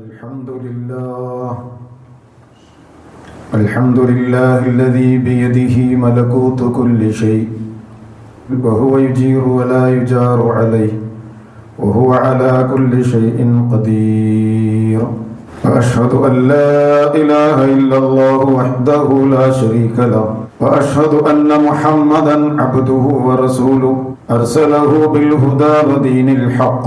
الحمد لله الحمد لله الذي بيده ملكوت كل شيء وهو يجير ولا يجار عليه وهو على كل شيء قدير واشهد ان لا اله الا الله وحده لا شريك له واشهد ان محمدا عبده ورسوله ارسله بالهدى ودين الحق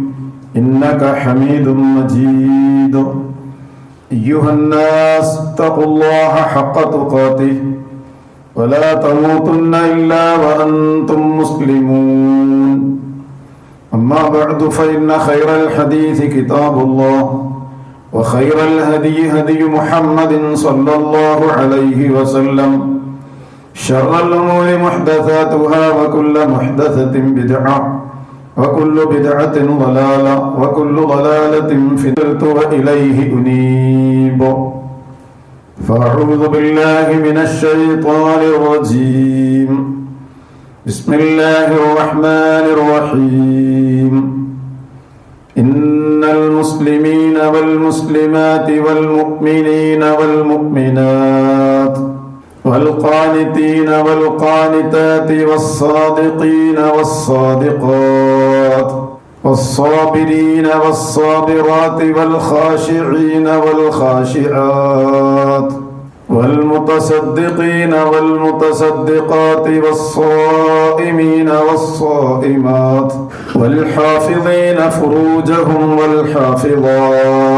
إنك حميد مجيد. أيها الناس اتقوا الله حق تقاته ولا تموتن إلا وأنتم مسلمون. أما بعد فإن خير الحديث كتاب الله وخير الهدي هدي محمد صلى الله عليه وسلم. شر الأمور محدثاتها وكل محدثة بدعة. وكل بدعة ضلالة وكل ضلالة الأرض وإليه أنيب. فأعوذ بالله من الشيطان الرجيم. بسم الله الرحمن الرحيم. إن المسلمين والمسلمات والمؤمنين والمؤمنات والقانتين والقانتات والصادقين والصادقات والصابرين والصابرات والخاشعين والخاشعات والمتصدقين والمتصدقات والصائمين والصائمات والحافظين فروجهم والحافظات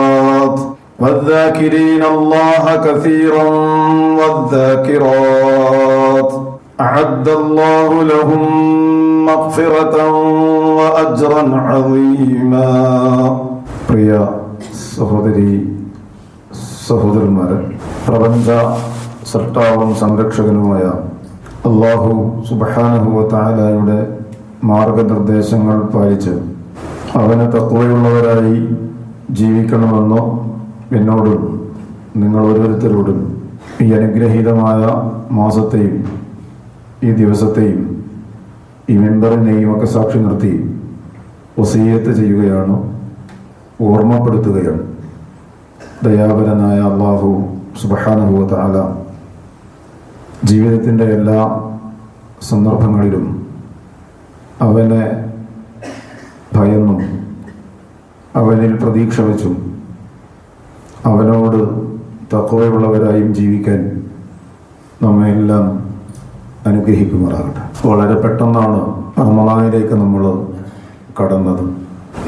والذاكرين الله كثيرا والذاكرات أعد الله لهم مغفرة وأجرا عظيما പ്രിയ സഹോദരി സഹോദരന്മാരെ പ്രപഞ്ച സൃഷ്ടാവും സംരക്ഷകനുമായ അള്ളാഹു സുബഹാനഹുവ താലായുടെ മാർഗനിർദ്ദേശങ്ങൾ പാലിച്ച് അവന് തത്വയുള്ളവരായി ജീവിക്കണമെന്നോ എന്നോടും നിങ്ങൾ ഓരോരുത്തരോടും ഈ അനുഗ്രഹീതമായ മാസത്തെയും ഈ ദിവസത്തെയും ഈ മെമ്പറിനെയും ഒക്കെ സാക്ഷി നിർത്തി വസീയത്ത് ചെയ്യുകയാണ് ഓർമ്മപ്പെടുത്തുകയാണ്. ദയാപരനായ അള്ളാഹു സുബഹാനുഭവത്ത ആല ജീവിതത്തിന്റെ എല്ലാ സന്ദർഭങ്ങളിലും അവനെ ഭയന്നും അവനിൽ പ്രതീക്ഷ വെച്ചും അവനോട് തക്കവയുള്ളവരായും ജീവിക്കാൻ നമ്മെല്ലാം അനുഗ്രഹിക്കുമാറാകട്ടെ. വളരെ പെട്ടെന്നാണ് റമദാനിലേക്ക് നമ്മൾ കടന്നത്.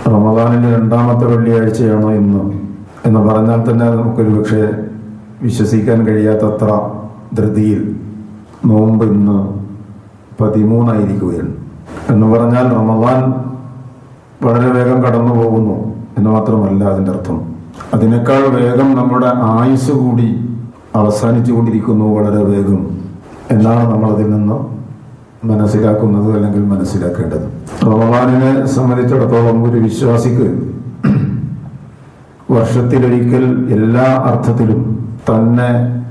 റമദാനിന്റെ രണ്ടാമത്തെ വെള്ളിയാഴ്ചയാണ് ഇന്ന്. എന്ന് പറഞ്ഞാൽ തന്നെ നമുക്കൊരു പക്ഷേ വിശ്വസിക്കാൻ കഴിയാത്തത്ര ധൃതിയിൽ നോമ്പ് ഇന്ന് പതിമൂന്നായിരിക്കുകയാണ്. എന്ന് പറഞ്ഞാൽ റമദാൻ വളരെ വേഗം കടന്നു പോകുന്നു എന്ന് മാത്രമല്ല അതിന്റെ അർത്ഥം. അതിനേക്കാൾ വേഗം നമ്മുടെ ആയുസ് കൂടി അവസാനിച്ചു കൊണ്ടിരിക്കുന്നു വളരെ വേഗം. എന്നാണ് നമ്മൾ അതിൽ നിന്ന് മനസ്സിലാക്കുന്നത് അല്ലെങ്കിൽ മനസ്സിലാക്കേണ്ടത്. റമദാനിനെ സംബന്ധിച്ചിടത്തോളം ഒരു വിശ്വാസിക്ക് വർഷത്തിലൊരിക്കൽ എല്ലാ അർത്ഥത്തിലും തന്നെ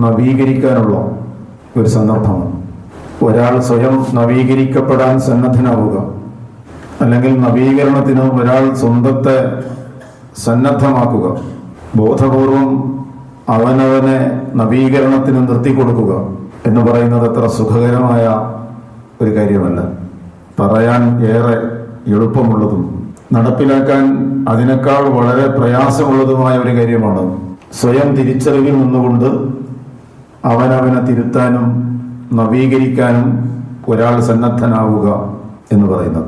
നവീകരിക്കാനുള്ള ഒരു സന്ദർഭമാണ്. ഒരാൾ സ്വയം നവീകരിക്കപ്പെടാൻ സന്നദ്ധനാവുക അല്ലെങ്കിൽ നവീകരണത്തിന് ഒരാൾ സ്വന്തത്തെ സന്നദ്ധമാക്കുക. ബോധപൂർവം അവനവനെ നവീകരണത്തിന് നിർത്തിക്കൊടുക്കുക എന്ന് പറയുന്നത് അത്ര സുഖകരമായ ഒരു കാര്യമല്ല. പറയാൻ ഏറെ എളുപ്പമുള്ളതും നടപ്പിലാക്കാൻ അതിനേക്കാൾ വളരെ പ്രയാസമുള്ളതുമായ ഒരു കാര്യമാണ്. സ്വയം തിരിച്ചറിവിൽ നിന്നുകൊണ്ട് അവനവനെ തിരുത്താനും നവീകരിക്കാനും ഒരാൾ സന്നദ്ധനാവുക എന്ന് പറയുന്നത്.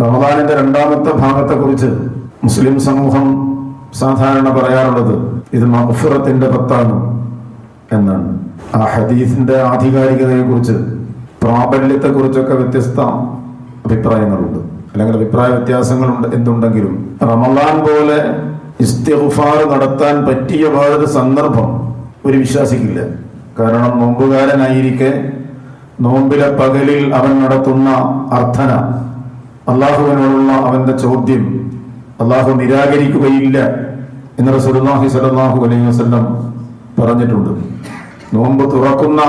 റമദാനിന്റെ രണ്ടാമത്തെ ഭാഗത്തെക്കുറിച്ച് മുസ്ലിം സമൂഹം സാധാരണ പറയാറുള്ളത് ഇത് മഹഫുറത്തിന്റെ പത്താണ് എന്നാണ്. ആ ഹദീസിന്റെ ആധികാരികതയെ കുറിച്ച് പ്രാബല്യത്തെ കുറിച്ചൊക്കെ വ്യത്യസ്ത അഭിപ്രായങ്ങളുണ്ട്. അല്ലെങ്കിൽ അഭിപ്രായ വ്യത്യാസങ്ങളുണ്ട് എന്തുണ്ടെങ്കിലും റമലാൻ പോലെ ഇസ്തിഗ്ഫാർ നടത്താൻ പറ്റിയ വേറൊരു സന്ദർഭം ഒരു വിശ്വാസിക്കില്ല. കാരണം നോമ്പുകാരനായിരിക്കെ നോമ്പിലെ പകലിൽ അവൻ നടത്തുന്ന അർത്ഥന അള്ളാഹുവിനോടുള്ള അവന്റെ ചോദ്യം അള്ളാഹു നിരാകരിക്കുകയില്ല. എന്ന് റസൂലുള്ളാഹി സ്വല്ലല്ലാഹു അലൈഹി വസല്ലം പറഞ്ഞിട്ടുണ്ട്. നോമ്പ് തുറക്കുന്ന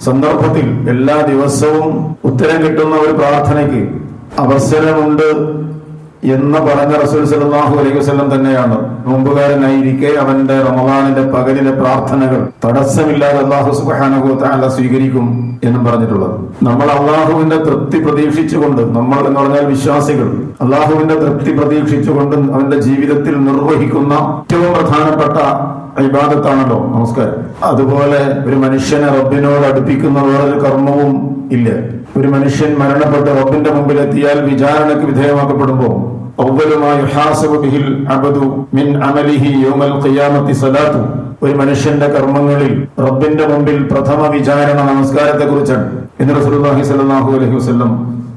സന്ദർഭത്തിൽ എല്ലാ ദിവസവും ഉത്തരം കിട്ടുന്ന ഒരു പ്രാർത്ഥനയ്ക്ക് അവസരമുണ്ട് എന്ന് പറഞ്ഞ റസൂൽ സലാഹു അലൈഹി വസ്ലം തന്നെയാണ്. നോമ്പുകാരനായിരിക്കെ അവന്റെ റമദാനിന്റെ പകലിലെ പ്രാർത്ഥനകൾ തടസ്സമില്ലാതെ അള്ളാഹു സുബാനഹു താല സ്വീകരിക്കും എന്നും പറഞ്ഞിട്ടുള്ളത്. നമ്മൾ അള്ളാഹുവിന്റെ തൃപ്തി പ്രതീക്ഷിച്ചുകൊണ്ട് നമ്മൾ എന്ന് പറഞ്ഞാൽ വിശ്വാസികൾ അള്ളാഹുവിന്റെ തൃപ്തി പ്രതീക്ഷിച്ചുകൊണ്ട് അവന്റെ ജീവിതത്തിൽ നിർവഹിക്കുന്ന ഏറ്റവും പ്രധാനപ്പെട്ട ഇബാദത്താണല്ലോ നമസ്കാരം. അതുപോലെ ഒരു മനുഷ്യനെ റബ്ബിനോട് അടുപ്പിക്കുന്ന വേറൊരു കർമ്മവും ഇല്ല. ഒരു മനുഷ്യൻ മരണപ്പെട്ട് റബ്ബിന്റെ മുമ്പിലെത്തിയാൽ വിചാരണയ്ക്ക് വിധേയമാക്കപ്പെടുമ്പോൾ ഒരു മനുഷ്യന്റെ കർമ്മങ്ങളിൽ റബ്ബിന്റെ മുമ്പിൽ പ്രഥമ വിചാരണ നമസ്കാരത്തെ കുറിച്ചാണ് എന്ന് റസൂലുള്ളാഹി സ്വല്ലല്ലാഹു അലൈഹി വസല്ലം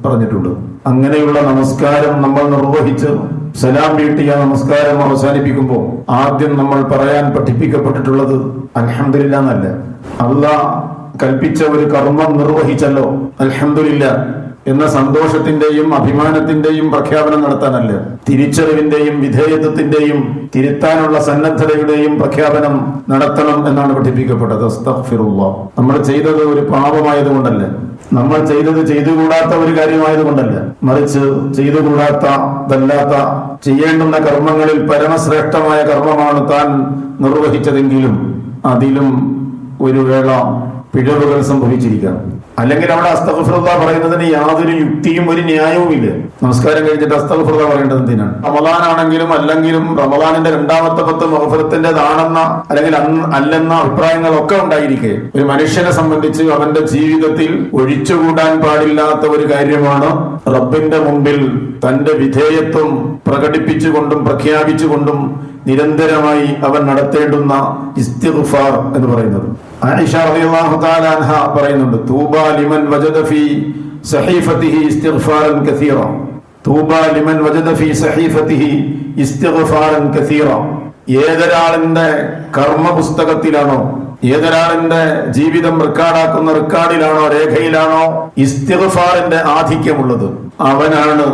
പറഞ്ഞിട്ടുണ്ട്. അങ്ങനെയുള്ള നമസ്കാരം നമ്മൾ നിർവഹിച്ച് സലാം വീട്ടിയ നമസ്കാരം അവസാനിപ്പിക്കുമ്പോൾ ആദ്യം നമ്മൾ പറയാൻ പഠിപ്പിക്കപ്പെട്ടിട്ടുള്ളത് അലഹമില്ല എന്നല്ല. അല്ല കൽപ്പിച്ച ഒരു കർമ്മം നിർവഹിച്ചല്ലോ. അലഹമില്ല എന്ന സന്തോഷത്തിന്റെയും അഭിമാനത്തിന്റെയും പ്രഖ്യാപനം നടത്താനല്ല. തിരിച്ചറിവിന്റെയും വിധേയത്വത്തിന്റെയും തിരുത്താനുള്ള സന്നദ്ധതയുടെയും പ്രഖ്യാപനം നടത്തണം എന്നാണ് പഠിപ്പിക്കപ്പെട്ടത്. നമ്മൾ ചെയ്തത് ഒരു പാപമായതുകൊണ്ടല്ല. നമ്മൾ ചെയ്തത് ചെയ്തുകൂടാത്ത ഒരു കാര്യമായതുകൊണ്ടല്ല. മറിച്ച് ചെയ്തുകൂടാത്തതല്ലാത്ത ചെയ്യേണ്ടുന്ന കർമ്മങ്ങളിൽ പരമശ്രേഷ്ഠമായ കർമ്മമാണ് താൻ നിർവഹിച്ചതെങ്കിലും അതിലും ഒരു വേള പിഴവുകൾ സംഭവിച്ചിരിക്കാം. അല്ലെങ്കിൽ അവിടെ അസ്തഫുറ പറയുന്നതിന് യാതൊരു യുക്തിയും ഒരു ന്യായവും ഇല്ല. നമസ്കാരം കഴിഞ്ഞിട്ട് അസ്തഫുറ പറയേണ്ടത് എന്തിനാണ്? റമദാൻ ആണെങ്കിലും അല്ലെങ്കിലും റമദാനിന്റെ രണ്ടാമത്തെ പത്ത് മഹഫറത്തിന്റേതാണെന്ന അല്ലെങ്കിൽ അല്ലെന്ന അഭിപ്രായങ്ങളൊക്കെ ഉണ്ടായിരിക്കെ. ഒരു മനുഷ്യനെ സംബന്ധിച്ച് അവന്റെ ജീവിതത്തിൽ ഒഴിച്ചുകൂടാൻ പാടില്ലാത്ത ഒരു കാര്യമാണ് റബ്ബിന്റെ മുമ്പിൽ തന്റെ വിധേയത്വം പ്രകടിപ്പിച്ചുകൊണ്ടും പ്രഖ്യാപിച്ചുകൊണ്ടും നിരന്തരമായി അവൻ നടത്തേണ്ടുന്ന ഇസ്തിഫാർ എന്ന് പറയുന്നത്. ആയിഷ റളിയല്ലാഹു തആല അൻഹ പറയുന്നുണ്ട് തൂബ ലിമൻ വജദ ഫീ സഹീഫതിഹി ഇസ്തിഗ്ഫാറൻ കസീറ. തൂബ ലിമൻ വജദ ഫീ സഹീഫതിഹി ഇസ്തിഗ്ഫാറൻ കസീറ. ഏതൊരാളിന്റെ കർമ്മ പുസ്തകത്തിലാണോ ഏതൊരാളിന്റെ ജീവിതം റെക്കാർഡാക്കുന്ന റെക്കാർഡിലാണോ രേഖയിലാണോ ഇസ്തിഗ്ഫാറിന്റെ ആധിക്യമുള്ളത്? അവനാണ്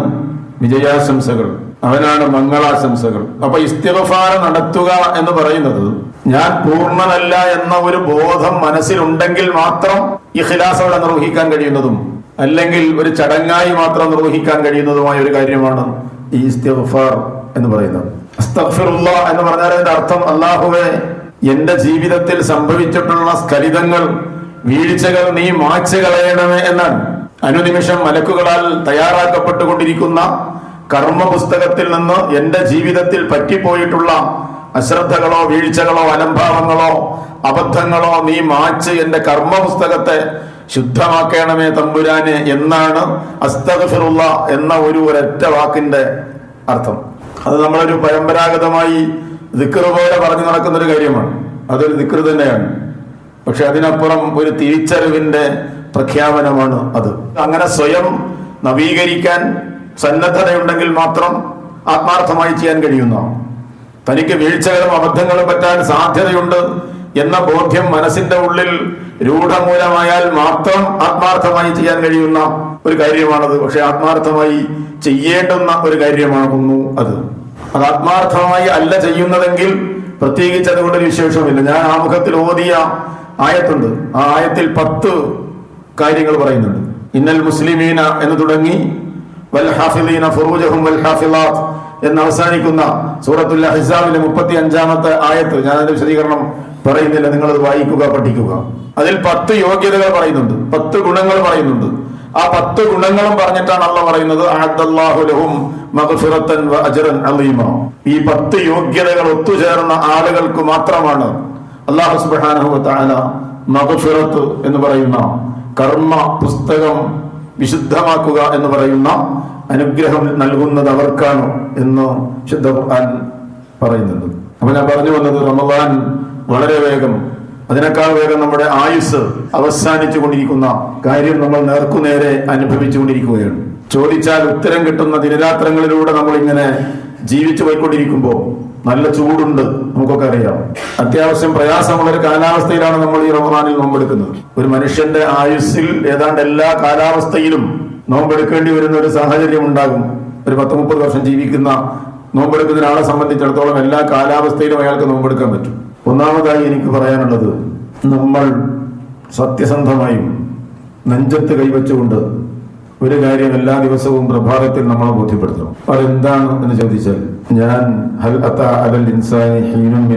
വിജയാശംസകൾ. അവനാണ് മംഗളാശംസകൾ. അപ്പൊ ഇസ്തിഫാര നടത്തുക എന്ന് പറയുന്നത് ഞാൻ പൂർണനല്ല എന്ന ഒരു ബോധം മനസ്സിലുണ്ടെങ്കിൽ മാത്രം ഇഖ്ലാസോടെ നിർവഹിക്കാൻ കഴിയുന്നതും അല്ലെങ്കിൽ ഒരു ചടങ്ങായി മാത്രം നിർവഹിക്കാൻ കഴിയുന്നതുമായ ഒരു കാര്യമാണ് ഈ ഇസ്തിഫാർ എന്ന് പറയുന്നത്. അസ്തഗ്ഫിറുല്ലാ എന്ന് പറഞ്ഞാൽ അതിന്റെ അർത്ഥം അള്ളാഹുവെ എന്റെ ജീവിതത്തിൽ സംഭവിച്ചിട്ടുള്ള സ്ഖലിതങ്ങൾ വീഴ്ചകൾ നീ മാച്ചു കളയണമേ എന്നാണ്. അനുനിമിഷം മലക്കുകളാൽ തയ്യാറാക്കപ്പെട്ടുകൊണ്ടിരിക്കുന്ന കർമ്മ പുസ്തകത്തിൽ നിന്ന് എന്റെ ജീവിതത്തിൽ പറ്റിപ്പോയിട്ടുള്ള അശ്രദ്ധകളോ വീഴ്ചകളോ അലംഭാവങ്ങളോ അബദ്ധങ്ങളോ നീ മാച്ച് എന്റെ കർമ്മ പുസ്തകത്തെ ശുദ്ധമാക്കണമേ തമ്പുരാനെ എന്നാണ് അസ്തഗഫിറുള്ള എന്ന ഒരു ഒരൊറ്റ വാക്കിന്റെ അർത്ഥം. അത് നമ്മളൊരു പരമ്പരാഗതമായി ദിക്കറ് പോലെ പറഞ്ഞു നടക്കുന്ന ഒരു കാര്യമാണ്. അതൊരു ദിക്കറ് തന്നെയാണ്. പക്ഷെ അതിനപ്പുറം ഒരു തിരിച്ചറിവിന്റെ പ്രഖ്യാപനമാണ് അത്. അങ്ങനെ സ്വയം നവീകരിക്കാൻ സന്നദ്ധതയുണ്ടെങ്കിൽ മാത്രം ആത്മാർത്ഥമായി ചെയ്യാൻ കഴിയുന്ന. തനിക്ക് വീഴ്ചകളും അബദ്ധങ്ങളും പറ്റാൻ സാധ്യതയുണ്ട് എന്ന ബോധ്യം മനസ്സിന്റെ ഉള്ളിൽ രൂഢമൂലമായാൽ മാത്രം ആത്മാർത്ഥമായി ചെയ്യാൻ കഴിയുന്ന ഒരു കാര്യമാണത്. പക്ഷെ ആത്മാർത്ഥമായി ചെയ്യേണ്ടുന്ന ഒരു കാര്യമാകുന്നു അത്. അത് ആത്മാർത്ഥമായി അല്ല ചെയ്യുന്നതെങ്കിൽ പ്രത്യേകിച്ച് അതുകൊണ്ടൊരു വിശേഷമില്ല ഞാൻ ആമുഖത്തിൽ ഓതിയ ആയത്തുണ്ട്. ആ ആയത്തിൽ പത്ത് കാര്യങ്ങൾ പറയുന്നുണ്ട്. ഇന്നൽ മുസ്ലിമീന എന്ന് തുടങ്ങി എന്ന് അവസാനിക്കുന്ന സൂറത്തുൽ അഹ്സാബിലെ മുപ്പത്തി അഞ്ചാമത്തെ ആയത്ത്. ഞാൻ അതിന്റെ വിശദീകരണം പറയുന്നില്ല. നിങ്ങൾ അത് വായിക്കുക പഠിക്കുക. അതിൽ പത്ത് യോഗ്യതകൾ പറയുന്നുണ്ട്. പത്ത് ഗുണങ്ങൾ പറയുന്നുണ്ട്. ആ പത്ത് ഗുണങ്ങളും പറഞ്ഞിട്ടാണ് അള്ള പറയുന്നത് ഈ പത്ത് യോഗ്യതകൾ ഒത്തുചേർന്ന ആളുകൾക്ക് മാത്രമാണ് അള്ളാഹു സുബ്ഹാനഹു വ തആല മഗ്ഫിറത്ത് എന്ന് പറയുന്ന കർമ്മ പുസ്തകം വിശുദ്ധമാക്കുക എന്ന് പറയുന്ന അനുഗ്രഹം നൽകുന്നത് അവർക്കാണ് എന്ന് ശുദ്ധ ഖുർആൻ പറയുന്നുണ്ട്. അപ്പൊ ഞാൻ പറഞ്ഞു വന്നത് റമദാൻ വളരെ വേഗം അതിനേക്കാൾ വേഗം നമ്മുടെ ആയുസ് അവസാനിച്ചു കൊണ്ടിരിക്കുന്ന കാര്യം നമ്മൾ നേർക്കുനേരെ അനുഭവിച്ചു കൊണ്ടിരിക്കുകയാണ് ചോദിച്ചാൽ ഉത്തരം കിട്ടുന്ന ദിനരാത്രങ്ങളിലൂടെ നമ്മൾ ഇങ്ങനെ ജീവിച്ചു പോയിക്കൊണ്ടിരിക്കുമ്പോൾ നല്ല ചൂടുണ്ട് നമുക്കൊക്കെ അറിയാം. അത്യാവശ്യം പ്രയാസമുള്ള ഒരു കാലാവസ്ഥയിലാണ് നമ്മൾ ഈ റമദാനിൽ നോമ്പെടുക്കുന്നത്. ഒരു മനുഷ്യന്റെ ആയുസ്സിൽ ഏതാണ്ട് എല്ലാ കാലാവസ്ഥയിലും നോമ്പെടുക്കേണ്ടി വരുന്ന ഒരു സാഹചര്യം ഉണ്ടാകും. ഒരു പത്ത് മുപ്പത് വർഷം ജീവിക്കുന്ന നോമ്പെടുക്കുന്ന ഒരാളെ സംബന്ധിച്ചിടത്തോളം എല്ലാ കാലാവസ്ഥയിലും അയാൾക്ക് നോമ്പെടുക്കാൻ പറ്റും. ഒന്നാമതായി എനിക്ക് പറയാനുള്ളത് നമ്മൾ സത്യസന്ധമായും നെഞ്ചത്ത് കൈവച്ചുകൊണ്ട് ഒരു കാര്യം എല്ലാ ദിവസവും പ്രഭാതത്തിൽ നമ്മളെ ബോധ്യപ്പെടുത്തണം. അതെന്താണ് എന്ന് ചോദിച്ചാൽ ഞാൻ ഹീനും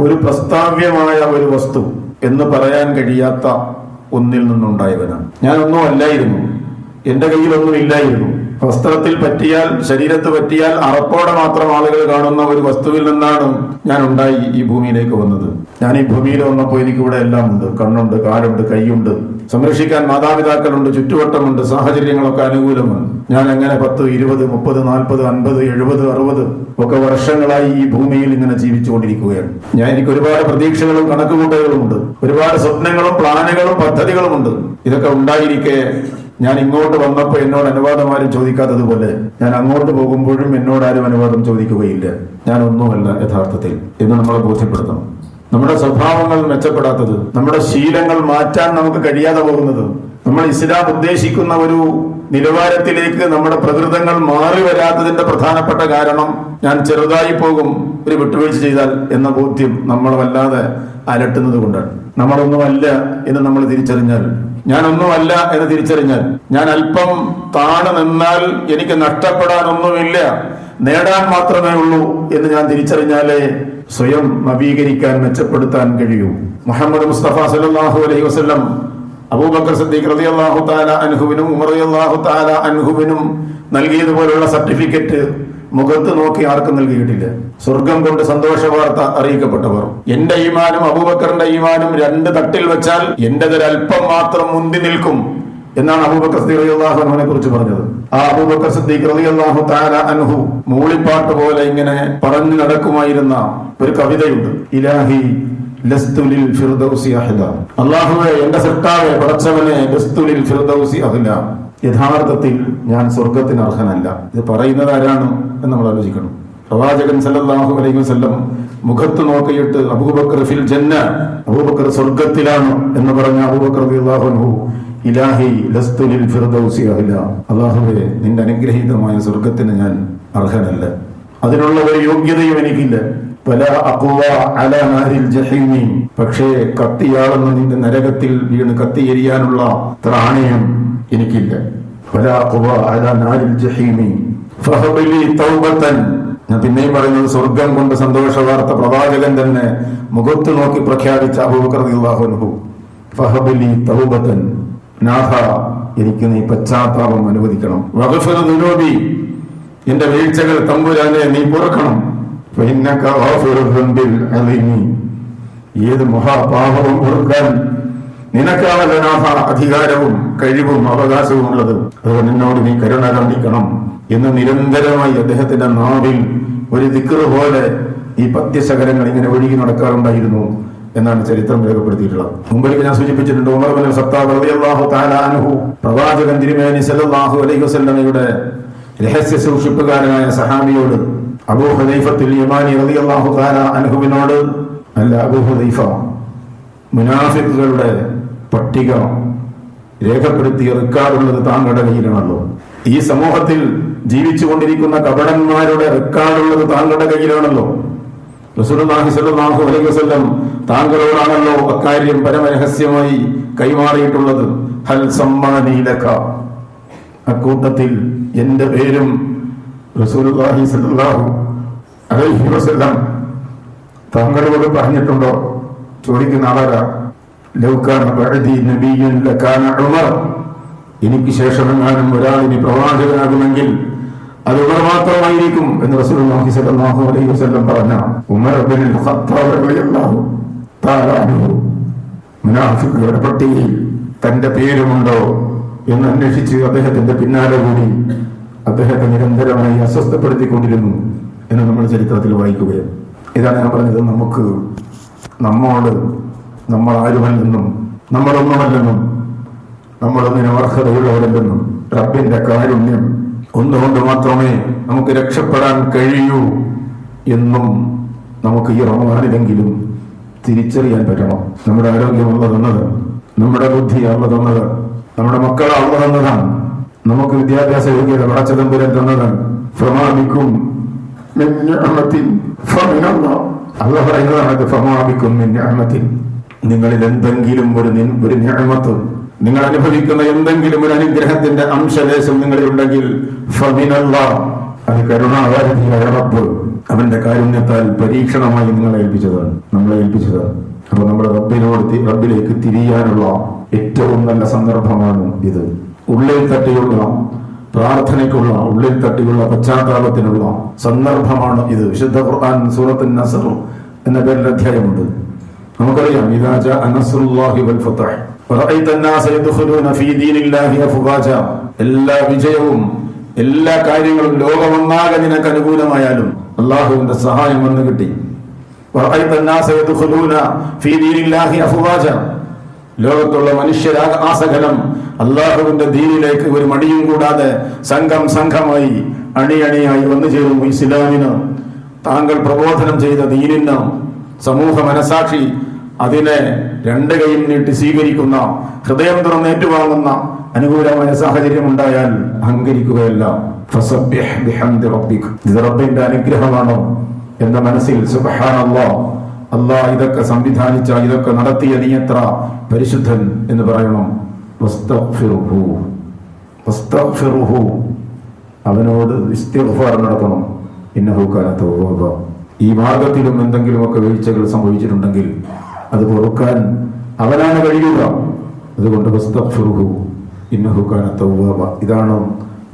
ഒരു പ്രസ്താവ്യമായ ഒരു വസ്തു എന്ന് പറയാൻ കഴിയാത്ത ഒന്നിൽ നിന്നുണ്ടായവനാണ്. ഞാൻ ഒന്നും അല്ലായിരുന്നു. എന്റെ കയ്യിൽ ഒന്നും ഇല്ലായിരുന്നു. വസ്ത്രത്തിൽ പറ്റിയാൽ ശരീരത്ത് പറ്റിയാൽ അറപ്പോടെ മാത്രം ആളുകൾ കാണുന്ന ഒരു വസ്തുവിൽ നിന്നാണ് ഞാൻ ഉണ്ടായി ഈ ഭൂമിയിലേക്ക് വന്നത്. ഞാൻ ഈ ഭൂമിയിൽ വന്നപ്പോൾ എനിക്കിവിടെ എല്ലാം ഉണ്ട്. കണ്ണുണ്ട് കാലുണ്ട് കൈയുണ്ട്. സംരക്ഷിക്കാൻ മാതാപിതാക്കളുണ്ട് ചുറ്റുവട്ടമുണ്ട് സാഹചര്യങ്ങളൊക്കെ അനുകൂലമാണ് ഞാൻ എങ്ങനെ പത്ത് ഇരുപത് മുപ്പത് നാൽപ്പത് അൻപത് എഴുപത് അറുപത് ഒക്കെ വർഷങ്ങളായി ഈ ഭൂമിയിൽ ഇങ്ങനെ ജീവിച്ചുകൊണ്ടിരിക്കുകയാണ്. ഞാൻ എനിക്ക് ഒരുപാട് പ്രതീക്ഷകളും കണക്കുകൂട്ടലുകളുമുണ്ട്. ഒരുപാട് സ്വപ്നങ്ങളും പ്ലാനുകളും പദ്ധതികളുമുണ്ട്. ഇതൊക്കെ ഉണ്ടായിരിക്കെ ഞാൻ ഇങ്ങോട്ട് വന്നപ്പോൾ എന്നോട് അനുവാദം ആരും ചോദിക്കാത്തതുപോലെ ഞാൻ അങ്ങോട്ട് പോകുമ്പോഴും എന്നോട് ആരും അനുവാദം ചോദിക്കുകയില്ല. ഞാൻ ഒന്നുമല്ല യഥാർത്ഥത്തിൽ എന്ന് നമ്മളെ ബോധ്യപ്പെടുത്തണം. നമ്മുടെ സ്വഭാവങ്ങൾ മെച്ചപ്പെടാത്തത് നമ്മുടെ ശീലങ്ങൾ മാറ്റാൻ നമുക്ക് കഴിയാതെ പോകുന്നത് നമ്മൾ ഇസ്ലാം ഉദ്ദേശിക്കുന്ന ഒരു നിലവാരത്തിലേക്ക് നമ്മുടെ പ്രകൃതങ്ങൾ മാറി വരാത്തതിന്റെ പ്രധാനപ്പെട്ട കാരണം ഞാൻ ചെറുതായി പോകും ഒരു വിട്ടുവീഴ്ച ചെയ്താൽ എന്ന ബോധ്യം നമ്മൾ വല്ലാതെ അലട്ടുന്നത് കൊണ്ടാണ്. നമ്മളൊന്നുമല്ല എന്ന് നമ്മൾ തിരിച്ചറിഞ്ഞാൽ ഞാനൊന്നുമല്ല എന്ന് തിരിച്ചറിഞ്ഞാൽ ഞാൻ അല്പം താണു നിന്നാൽ എനിക്ക് നഷ്ടപ്പെടാനൊന്നുമില്ല. നേടാൻ മാത്രമേ ഉള്ളൂ എന്ന് ഞാൻ തിരിച്ചറിഞ്ഞാലേ സ്വയം നവീകരിക്കാൻ മെച്ചപ്പെടുത്താൻ കഴിയൂ. മുഹമ്മദ് മുസ്തഫ സല്ലല്ലാഹു അലൈഹി വസ്ലം അബൂബക്കർ സദ്ദീഖ് റളിയല്ലാഹു തആല അൻഹുവിനും ഉമർ റളിയല്ലാഹു തആല അൻഹുവിനും നൽകിയതുപോലുള്ള സർട്ടിഫിക്കറ്റ് മുഖത്ത് നോക്കി ആർക്കും നൽകിയിട്ടില്ല. സ്വർഗം കൊണ്ട് സന്തോഷ വാർത്ത അറിയിക്കപ്പെട്ടവർ. എന്റെ ഈമാനും അബൂബക്കറിന്റെ ഈമാനും രണ്ട് തട്ടിൽ വെച്ചാൽ എന്റേതൊരല്പം മാത്രം മുന്തി നിൽക്കും. എന്നാണ് അബൂബക്കർ സിദ്ദീഖ് കുറിച്ച് പറഞ്ഞത്. ആ അബൂബക്കർ സിദ്ദീഖ് റളിയല്ലാഹു തആല അൻഹു മൂളിപ്പാട്ട് പോലെ ഇങ്ങനെ പറഞ്ഞു നടക്കുമായിരുന്ന ഒരു കവിതയുണ്ട്. ഇലാഹി ഫിർദൗസി എന്റെ സൃഷ്ടാവേ പടച്ചവനെ ഫിർദൗസി യഥാർത്ഥത്തിൽ ഞാൻ സ്വർഗത്തിന് അർഹനല്ല. ഇത് പറയുന്നത് ആരാണ് എന്ന് നമ്മൾ ആലോചിക്കണം. പ്രവാചകൻ സല്ലല്ലാഹു അലൈഹി വസല്ലം മുഖത്ത് നോക്കിയിട്ട് അബൂബക്കർ ഫിൽ ജന്ന അബൂബക്കർ സ്വർഗത്തിലാണ് എന്ന് പറഞ്ഞ അബൂബക്കർ ഇലാഹി ലസ്തുലിൽ ഫിർദൗസി അല്ലാഹുവേ നിന്റെ അനുഗ്രഹീതമായ സ്വർഗത്തിന് ഞാൻ അർഹനല്ല. അതിനുള്ള ഒരു യോഗ്യതയും എനിക്കില്ല. പല അക്കുവ അല ജഹീമി. പക്ഷേ കത്തിയാളുന്ന നിന്റെ നരകത്തിൽ വീണ് കത്തിയെരിയാനുള്ള ത്രാണയം എനിക്കില്ല. പല അക്കുവ അല ജഹീമി. ഫഹബലി തൗബത്തൻ. ഞാൻ പിന്നെയും പറയുന്നത് സ്വർഗം കൊണ്ട് സന്തോഷ വാർത്ത പ്രവാചകൻ തന്നെ മുഖത്ത് നോക്കി പ്രഖ്യാപിച്ച അബൂബക്കർ അൻഹു. ഫഹബലി തൗബത്തൻ. നാഥ എനിക്ക് നീ പശ്ചാത്താപം അനുവദിക്കണം. വകഫന നിരോധി എന്റെ വീഴ്ചകൾ തമ്പുരാനെ നീ പൊറുക്കണം. ഏത് മഹാപാപവും പൊറുക്കാൻ നിനക്കാണല്ലോ നാഥ അധികാരവും കഴിവും അവകാശവും ഉള്ളത്. അതുകൊണ്ട് എന്നോട് നീ കരുണ കാണിക്കണം എന്ന് നിരന്തരമായി അദ്ദേഹത്തിന്റെ നാവിൽ ഒരു ദിക്കറ് പോലെ ഈ പത്യശകരങ്ങൾ ഇങ്ങനെ ഒഴുകി നടക്കാറുണ്ടായിരുന്നു. എന്നാണ് ചരിത്രം രേഖപ്പെടുത്തിയിട്ടുള്ളത്. മുമ്പിലേക്ക് ഞാൻ സൂചിപ്പിച്ചിട്ടുണ്ട് ഉമർ ബിൻ റളിയല്ലാഹു തആല അൻഹു പ്രവാചകൻ തിരുമേനി സല്ലല്ലാഹു അലൈഹി വസല്ലമയുടെ രഹസ്യ സൂക്ഷിപ്പുകാരനായ സഹാബിയോട് അബൂ ഹുദൈഫത്തുൽ യമാനി റളിയല്ലാഹു തആല അൻഹുവിനോട് അല്ല അബൂ ഹുദൈഫ മുനാഫിക്കുകളുടെ പട്ടിക രേഖപ്പെടുത്തിയ റെക്കാർഡുള്ളത് താങ്കളുടെ കയ്യിലാണല്ലോ. ഈ സമൂഹത്തിൽ ജീവിച്ചുകൊണ്ടിരിക്കുന്ന കപടന്മാരുടെ റെക്കാർഡുള്ളത് താങ്കളുടെ കയ്യിലാണല്ലോ. റസൂലുള്ളാഹി അലൈഹി വസല്ലം താങ്കളോടാണല്ലോ അക്കാര്യം പരമരഹസ്യമായി കൈമാറിയിട്ടുള്ളത്. ഹൽ സമ്മാനീലക അക്കൂട്ടത്തിൽ എന്റെ പേരും റസൂലുള്ളാഹി അലൈഹി വസല്ലം താങ്കളോട് പറഞ്ഞിട്ടുണ്ടോ? ചോദിക്കുന്ന ആളാരാ? ബഅദി നബിയ്യുൻ ലകാന ഉമർ. എനിക്ക് ശേഷമെങ്ങാനും ഒരാളിനി പ്രവാചകനാകുമെങ്കിൽ അത് ഉമർ മാത്രമായിരിക്കും എന്ന് റസൂലുള്ളാഹി പറഞ്ഞ ഉമർ മുനാഫിക്കുകളുടെ പട്ടികയിൽ തന്റെ പേരുമുണ്ടോ എന്ന് അന്വേഷിച്ച് അദ്ദേഹത്തിന്റെ പിന്നാലെ കൂടി അദ്ദേഹത്തെ നിരന്തരമായി അസ്വസ്ഥപ്പെടുത്തിക്കൊണ്ടിരുന്നു എന്ന് നമ്മൾ ചരിത്രത്തിൽ വായിക്കുകയാണ്. ഇതാണ് ഞാൻ പറഞ്ഞത് നമുക്ക് നമ്മോട് നമ്മൾ ആരുമല്ലെന്നും നമ്മളൊന്നുമല്ലെന്നും നമ്മളൊന്നിനും അർഹതയുള്ളവരല്ലെന്നും റബ്ബിന്റെ കാരുണ്യം ഒന്നുകൊണ്ട് മാത്രമേ നമുക്ക് രക്ഷപ്പെടാൻ കഴിയൂ എന്നും നമുക്ക് ഈ റമദാനിലെങ്കിലും തിരിച്ചറിയാൻ പറ്റണം. നമ്മുടെ ആരോഗ്യം അള്ള തന്നത് നമ്മുടെ ബുദ്ധി അള്ള തന്നത് നമ്മുടെ മക്കളെ അള്ള തന്നതാണ് നമുക്ക് വിദ്യാഭ്യാസ യോഗ്യത വടച്ചതമ്പുരൻ തന്നതാണ്. ഫമിനല്ലാഹ്. അള്ള പറയുന്നതാണ് മിൻ നിങ്ങളിൽ എന്തെങ്കിലും ഒരു ഒരു ഞാമത്ത് നിങ്ങൾ അനുഭവിക്കുന്ന എന്തെങ്കിലും ഒരു അനുഗ്രഹത്തിന്റെ അംശദേശം ഫമിനല്ലാഹ്. അത് കരുണാകാരനായ റബ്ബ് അവന്റെ കാരുണ്യത്താൽ പരീക്ഷണമായി നിങ്ങളെ ഏൽപ്പിച്ചതാണ് നമ്മളെ ഏൽപ്പിച്ചതാണ്. അപ്പൊ നമ്മുടെ റബ്ബിനോട് റബ്ബിലേക്ക് തിരിയാനുള്ള ഏറ്റവും നല്ല സന്ദർഭമാണ് ഇത്. ഉള്ളിൽ തട്ടിയുള്ള പ്രാർത്ഥനയ്ക്കുള്ള ഉള്ളിൽ തട്ടിയുള്ള പശ്ചാത്താപത്തിനുള്ള സന്ദർഭമാണ് ഇത്. വിശുദ്ധ ഖുർആൻ സൂറത്തുൻ നസർ എന്ന പേരിൽ അധ്യായമുണ്ട്. നമുക്കറിയാം ഇദാ ജാഅ നസ്റുല്ലാഹി വൽ ഫതഹ്. എല്ലാ വിജയവും എല്ലാ കാര്യങ്ങളും ലോകമൊന്നാകെ നിനക്ക് അനുകൂലമായാലും അള്ളാഹുവിന്റെ സഹായം വന്നു കിട്ടി. ലോകത്തുള്ള മനുഷ്യരാ ആസകലം അള്ളാഹുവിന്റെ ദീനിലേക്ക് ഒരു മടിയും കൂടാതെ സംഘം സംഘമായി അണിയണിയായി വന്നു ചേരും ഇസ്ലാമിന്. താങ്കൾ പ്രബോധനം ചെയ്ത ദീനിന് സമൂഹ മനസാക്ഷി അതിനെ രണ്ട് കൈയും നീട്ടി സ്വീകരിക്കുന്ന ഹൃദയം തുറന്ന് ഏറ്റുവാങ്ങുന്ന അനുകൂലമായ സാഹചര്യം ഉണ്ടായാൽ അഹങ്കരിക്കുകയല്ല. റബ്ബിന്റെ അനുഗ്രഹമാണോ എന്ന മനസ്സിൽ സുബ്ഹാനല്ലാഹ് അല്ലാ ഇതൊക്കെ സംവിധാനിച്ച ഇതൊക്കെ നടത്തിയ നീ എത്ര പരിശുദ്ധൻ എന്ന് പറയണം. അവനോട് ഇസ്തിഗ്ഫാർ നടത്തണം. ഈ മാർഗത്തിലും എന്തെങ്കിലുമൊക്കെ വീഴ്ചകൾ സംഭവിച്ചിട്ടുണ്ടെങ്കിൽ അത് പൊറുക്കാൻ അവനാണ് കഴിയുക അതുകൊണ്ട് വസ്തഗ്ഫിറുഹു. ഇന്നഹു കാന തവ്വാബ. ഇതാണ്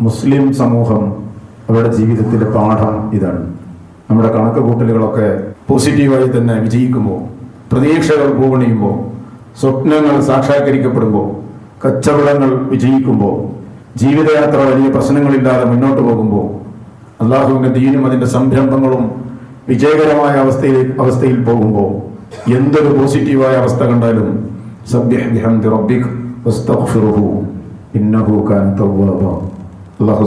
മുസ്ലിം സമൂഹം അവരുടെ ജീവിതത്തിലെ പാഠം ഇതാണ് നമ്മുടെ കണക്ക് കൂട്ടലുകളൊക്കെ പോസിറ്റീവായി തന്നെ വിജയിക്കുമ്പോൾ പ്രതീക്ഷകൾ പൂവണിയുമ്പോൾ സ്വപ്നങ്ങൾ സാക്ഷാത്കരിക്കപ്പെടുമ്പോൾ കച്ചവടങ്ങൾ വിജയിക്കുമ്പോൾ ജീവിതയാത്ര വലിയ പ്രശ്നങ്ങളില്ലാതെ മുന്നോട്ട് പോകുമ്പോൾ അള്ളാഹുവിന്റെ ദീനും അതിന്റെ സംരംഭങ്ങളും വിജയകരമായ അവസ്ഥയിൽ അവസ്ഥയിൽ പോകുമ്പോൾ എന്തൊരു പോസിറ്റീവായ അവസ്ഥ കണ്ടാലും അള്ളാഹു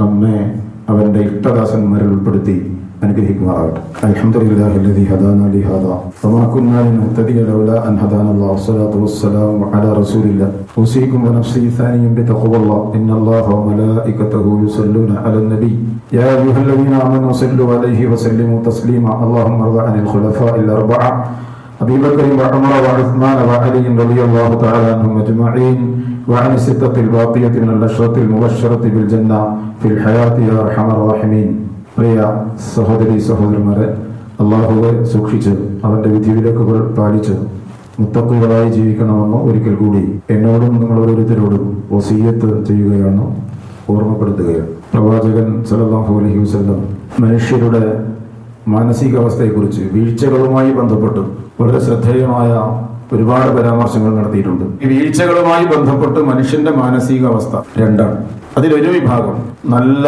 നമ്മെ അവന്റെ ഇഷ്ടദാസന്മാരിൽ ഉൾപ്പെടുത്തി. അനുഗ്രഹിക്കുമാറാകട്ടെ അൽഹംദുലില്ലാഹി الذي هدانا لهذا وما كنا لنهتدي لولا ان هدانا الله والصلاه والسلام على رسول الله اوصيكم ونفسي ثانيا بتقوى الله ان الله وملائكته يصلون على النبي يا ايها الذين امنوا صلوا عليه وسلموا تسليما اللهم ارض عن الخلفاء الاربعه أبي بكر وعمر وعثمان وعلي رضي الله تعالى عنهم أجمعين وعن الستة الباقية من الأشرة المبشرة بالجنة في الحياة يا أرحم الراحمين പ്രിയ സഹോദരി സഹോദരന്മാരെ അള്ളാഹുവെ സൂക്ഷിച്ച് അവന്റെ വിധിവിലക്കുകൾ പാലിച്ച് മുത്തക്കുകളായി ജീവിക്കണമെന്ന് ഒരിക്കൽ കൂടി എന്നോടും നിങ്ങൾ ഓരോരുത്തരോടും വസീയത്ത് ചെയ്യുകയാണ് ഓർമ്മപ്പെടുത്തുകയാണ്. പ്രവാചകൻ സല്ലല്ലാഹു അലഹി വസല്ലം മനുഷ്യരുടെ മാനസികാവസ്ഥയെക്കുറിച്ച് വീഴ്ചകളുമായി ബന്ധപ്പെട്ട് വളരെ ശ്രദ്ധേയമായ ഒരുപാട് പരാമർശങ്ങൾ നടത്തിയിട്ടുണ്ട്. ഈ വീഴ്ചകളുമായി ബന്ധപ്പെട്ട് മനുഷ്യന്റെ മാനസികാവസ്ഥ രണ്ടാണ്. അതിലൊരു വിഭാഗം നല്ല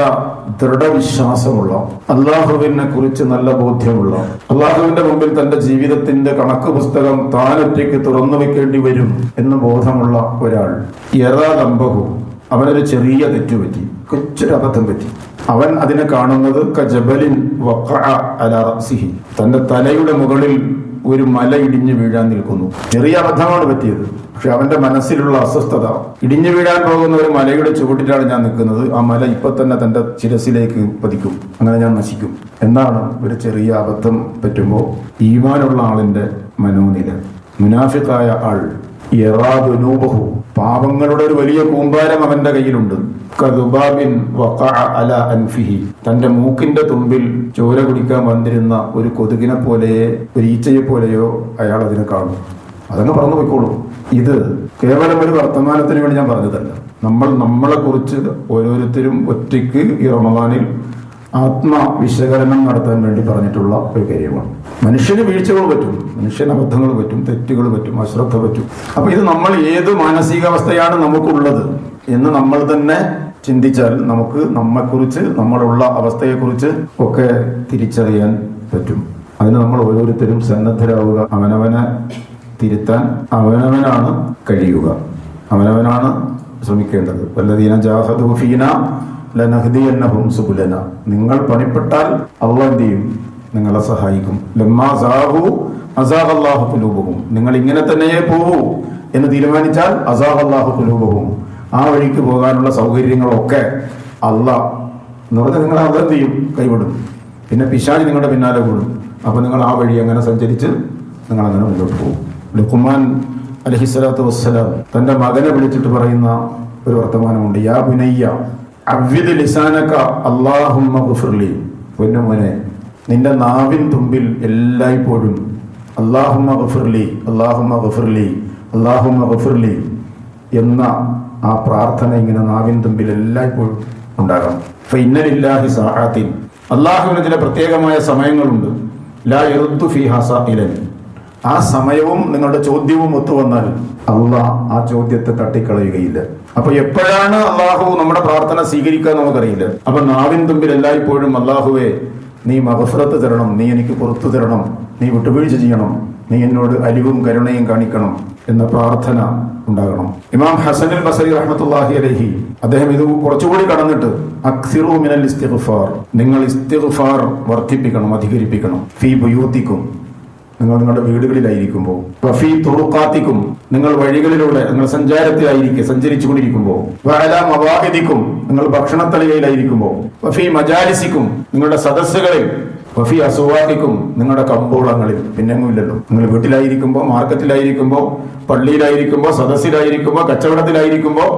ദൃഢവിശ്വാസമുള്ള അള്ളാഹുവിനെ കുറിച്ച് നല്ല ബോധ്യമുള്ള അള്ളാഹുവിന്റെ മുമ്പിൽ തന്റെ ജീവിതത്തിന്റെ കണക്ക് പുസ്തകം താനൊറ്റയ്ക്ക് തുറന്നു വെക്കേണ്ടി വരും എന്ന് ബോധമുള്ള ഒരാൾ യഥാലംബഹു അവനൊരു ചെറിയ തെറ്റുപറ്റി കൊച്ചൊരു അബദ്ധം പറ്റി. അവൻ അതിനെ കാണുന്നത് കജബലിൻ വഖഅ അല. തന്റെ തലയുടെ മുകളിൽ ഒരു മല ഇടിഞ്ഞു വീഴാൻ നിൽക്കുന്നു. ചെറിയ അബദ്ധമാണ് പറ്റിയത്. പക്ഷെ അവന്റെ മനസ്സിലുള്ള അസ്വസ്ഥത ഇടിഞ്ഞു വീഴാൻ പോകുന്ന ഒരു മലയുടെ ചുവട്ടിലാണ് ഞാൻ നിൽക്കുന്നത്. ആ മല ഇപ്പൊ തന്നെ തന്റെ ശിരസിലേക്ക് പതിക്കും. അങ്ങനെ ഞാൻ നശിക്കും. എന്നാണ് ഒരു ചെറിയ അബദ്ധം പറ്റുമ്പോൾ ഈമാനുള്ള ആളിന്റെ മനോനില. മുനാഫിക്കായ ആൾ യറാദുനൂബഹു. പാപങ്ങളുടെ ഒരു വലിയ കൂമ്പാരം അവന്റെ കയ്യിലുണ്ട്. കദുബാബിൻ അല അൻഫിഹി. തന്റെ മൂക്കിന്റെ തുമ്പിൽ ചോര കുടിക്കാൻ വന്നിരുന്ന ഒരു കൊതുകിനെ പോലെ ഒരു ഈച്ചയെ പോലെയോ അയാൾ അതിനെ കാണും. അതങ്ങ് പറഞ്ഞു പോയിക്കോളൂ. ഇത് കേവലം ഒരു വർത്തമാനത്തിന് വേണ്ടി ഞാൻ പറഞ്ഞതല്ല. നമ്മൾ നമ്മളെ കുറിച്ച് ഓരോരുത്തരും ഒറ്റയ്ക്ക് ഈ റമദാനിൽ ആത്മവിശകലനം നടത്താൻ വേണ്ടി പറഞ്ഞിട്ടുള്ള ഒരു കാര്യമാണ്. മനുഷ്യന് വീഴ്ചകൾ പറ്റും മനുഷ്യന് അബദ്ധങ്ങൾ പറ്റും തെറ്റുകൾ പറ്റും അശ്രദ്ധ പറ്റും. അപ്പൊ ഇത് നമ്മൾ ഏത് മാനസികാവസ്ഥയാണ് നമുക്കുള്ളത് എന്ന് നമ്മൾ തന്നെ ചിന്തിച്ചാൽ നമുക്ക് നമ്മെക്കുറിച്ച് നമ്മളുള്ള അവസ്ഥയെക്കുറിച്ച് ഒക്കെ തിരിച്ചറിയാൻ പറ്റും. അതിന് നമ്മൾ ഓരോരുത്തരും സന്നദ്ധരാവുക അവനവനെ തിരുത്താൻ അവനവനാണ് കഴിയുക. അവനവനാണ് ശ്രമിക്കേണ്ടത്. വല്ലതീന ജാഹദു ഫീന ലനഹ്ദിയന്നഹും സുബുലന. നിങ്ങൾ പണിപ്പെട്ടാൽ അള്ളാഹ് എന്ത് ചെയ്യും നിങ്ങളെ സഹായിക്കും. ലമ്മാ സാഹു അസാഹ് അള്ളാഹു നിങ്ങൾ ഇങ്ങനെ തന്നെയേ പോകൂ എന്ന് തീരുമാനിച്ചാൽ അസാഹ് അള്ളാഹു കുലൂബഹും. ആ വഴിക്ക് പോകാനുള്ള സൗകര്യങ്ങളൊക്കെ അള്ളാഹ് എന്ന് പറഞ്ഞാൽ നിങ്ങൾ അത് എന്ത് ചെയ്യും? കൈവിടും. പിന്നെ പിശാജ് നിങ്ങളുടെ പിന്നാലെ കൂടും. അപ്പൊ നിങ്ങൾ ആ വഴി അങ്ങനെ സഞ്ചരിച്ച് നിങ്ങൾ അങ്ങനെ മുന്നോട്ട് പോകും. ലുക്കുമാൻ അലഹിസ്വലാത്തു വസ്സലാം തന്റെ മകനെ വിളിച്ചിട്ട് പറയുന്ന ഒരു വർത്തമാനമുണ്ട്. യാ ബുനയ്യ അവ്വിദ് ലിസാനക്ക അള്ളാഹുമ്മ ഗുഫിർലി പൊന്നുമോനെ നിന്റെ നാവിൻ തുമ്പിൽ എല്ലായ്പ്പോഴും അള്ളാഹുമ്മ ഗുഫിർലി അള്ളാഹുമ്മ ഗുഫിർലി അള്ളാഹുമ്മ ഗുഫിർലി എന്ന ആ പ്രാർത്ഥന ഇങ്ങനെ നാവിൻ തുമ്പിൽ എല്ലായ്പ്പോഴും ഉണ്ടാകണം. ഫൈനലില്ലാഹി സാഹാത്തിൻ അള്ളാഹുവിന് ചില പ്രത്യേകമായ സമയങ്ങളുണ്ട്. ലാ എറുത്തു ഫി സാഇലൻ. ആ സമയവും നിങ്ങളുടെ ചോദ്യവും ഒത്തുവന്നാൽ അള്ളാഹ് ആ ചോദ്യത്തെ തട്ടിക്കളയുകയില്ല. അപ്പൊ എപ്പോഴാണ് അള്ളാഹു നമ്മുടെ പ്രാർത്ഥന സ്വീകരിക്കുക നമുക്കറിയില്ല. അപ്പൊ നാവിൻ തുമ്പിൽ എല്ലായ്പ്പോഴും അള്ളാഹുവെ നീ മഹഫറത്ത് തരണം നീ എനിക്ക് പുറത്തു തരണം നീ വിട്ടുവീഴ്ച ചെയ്യണം നീ എന്നോട് അലിവും കരുണയും കാണിക്കണം എന്ന പ്രാർത്ഥന ഉണ്ടാകണം. ഇമാം ഹസൻ ബസരി റഹ്മത്തുള്ളാഹി അലഹി അദ്ദേഹം ഇത് കുറച്ചുകൂടി കടന്നിട്ട് അക്സിറു മിനൽ ഇസ്തിഗ്ഫാർ നിങ്ങൾ ഇസ്തിഗ്ഫാർ വർദ്ധിപ്പിക്കണം അധികരിപ്പിക്കണം. ഫീ ബുയൂത്തിക്കും നിങ്ങൾ നിങ്ങളുടെ വീടുകളിലായിരിക്കുമ്പോൾ വഫീ തുറുക്കാത്തിക്കും നിങ്ങൾ വഴികളിലൂടെ നിങ്ങൾ സഞ്ചാരത്തിലായിരിക്കും സഞ്ചരിച്ചു കൊണ്ടിരിക്കുമ്പോൾ വാഹിതിക്കും നിങ്ങൾ ഭക്ഷണത്തളികയിലായിരിക്കുമ്പോൾ വഫീ മജാലിസിക്കും നിങ്ങളുടെ സദസ്സുകളിൽ വഫി അസുവാദിക്കും നിങ്ങളുടെ കമ്പോളങ്ങളിൽ. പിന്നെങ്ങുമില്ലല്ലോ. നിങ്ങൾ വീട്ടിലായിരിക്കുമ്പോൾ മാർക്കറ്റിലായിരിക്കുമ്പോൾ പള്ളിയിലായിരിക്കുമ്പോൾ സദസ്സിലായിരിക്കുമ്പോൾ കച്ചവടത്തിലായിരിക്കുമ്പോൾ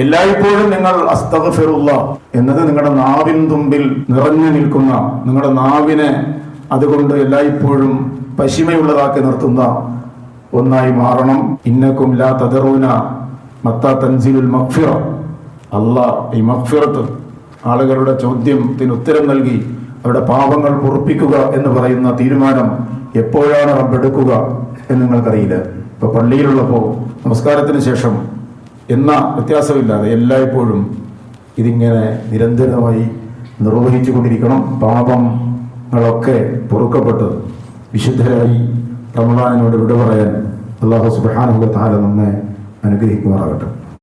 എല്ലായ്പ്പോഴും നിങ്ങൾ അസ്തഫിറുള്ള എന്നത് നിങ്ങളുടെ നാവിൻ തുമ്പിൽ നിറഞ്ഞു നിൽക്കുന്ന നിങ്ങളുടെ നാവിനെ അതുകൊണ്ട് എല്ലായ്പ്പോഴും പശിമയുള്ളതാക്കി നിർത്തുന്ന ഒന്നായി മാറണം. ഇന്നക്കും ലാ തദറൂന മത്ത തൻസിലുൽ മഗ്ഫിറ. അല്ലാ ഈ മഗ്ഫിറത്ത് ആളുകളുടെ ചോദ്യത്തിന് ഉത്തരം നൽകി അവരുടെ പാപങ്ങൾ പൊറുപ്പിക്കുക എന്ന് പറയുന്ന തീരുമാനം എപ്പോഴാണ് റബ്ബെടുക്കുക എന്ന് നിങ്ങൾക്കറിയില്ല. ഇപ്പൊ പള്ളിയിലുള്ളപ്പോ നമസ്കാരത്തിന് ശേഷം എന്ന വ്യത്യാസമില്ലാതെ എല്ലായ്പ്പോഴും ഇതിങ്ങനെ നിരന്തരമായി നിർവഹിച്ചു കൊണ്ടിരിക്കണം പാപങ്ങളൊക്കെ പൊറുക്കപ്പെട്ട് വിശുദ്ധരായി റമദാനിനോട് വിട പറയാൻ അള്ളാഹു സുബ്ഹാനഹു താല നമ്മെ അനുഗ്രഹിക്കുമാറാകട്ടെ.